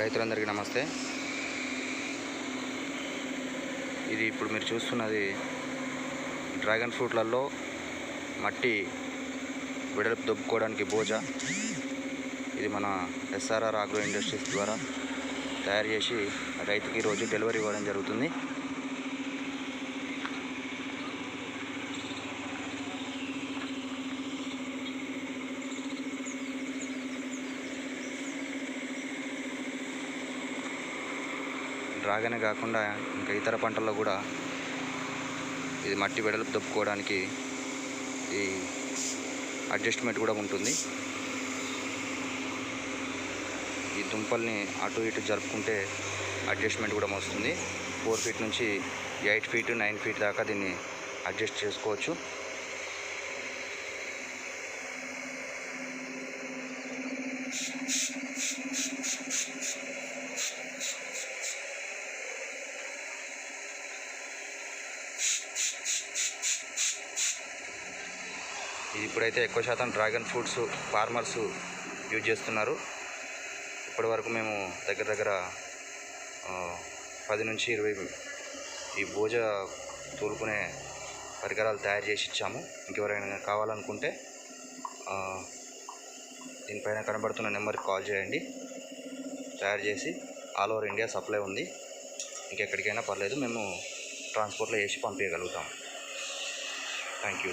రైతులందరికీ నమస్తే. ఇది ఇప్పుడు మీరు చూస్తున్నది డ్రాగన్ ఫ్రూట్లలో మట్టి వెడల్పు దొబ్బుకోవడానికి బోజా. ఇది మన ఎస్ఆర్ఆర్ ఆగ్రో ఇండస్ట్రీస్ ద్వారా తయారు చేసి రైతుకి రోజు డెలివరీ ఇవ్వడం జరుగుతుంది. డ్రాగనే కాకుండా ఇంకా ఇతర పంటల్లో కూడా ఇది మట్టి వెడల్పు దొప్పుకోవడానికి ఈ అడ్జస్ట్మెంట్ కూడా ఉంటుంది. ఈ దుంపల్ని అటు ఇటు జరుపుకుంటే అడ్జస్ట్మెంట్ కూడా వస్తుంది. ఫోర్ ఫీట్ నుంచి ఎయిట్ ఫీట్ నైన్ ఫీట్ దాకా దీన్ని అడ్జస్ట్ చేసుకోవచ్చు. ఇది ఇప్పుడైతే ఎక్కువ శాతం డ్రాగన్ ఫ్రూట్స్ ఫార్మర్స్ యూజ్ చేస్తున్నారు. ఇప్పటి వరకు మేము దగ్గర దగ్గర పది నుంచి ఇరవై ఈ భోజ తోలుకునే పరికరాలు తయారు చేసి ఇచ్చాము. ఇంకెవరైనా కావాలనుకుంటే దీనిపైన కనబడుతున్న నెంబర్కి కాల్ చేయండి. తయారు చేసి ఆల్ ఓవర్ ఇండియా సప్లై ఉంది. ఇంకెక్కడికైనా పర్లేదు మేము ట్రాన్స్పోర్ట్లో వేసి పంపించగలుగుతాం. Thank you.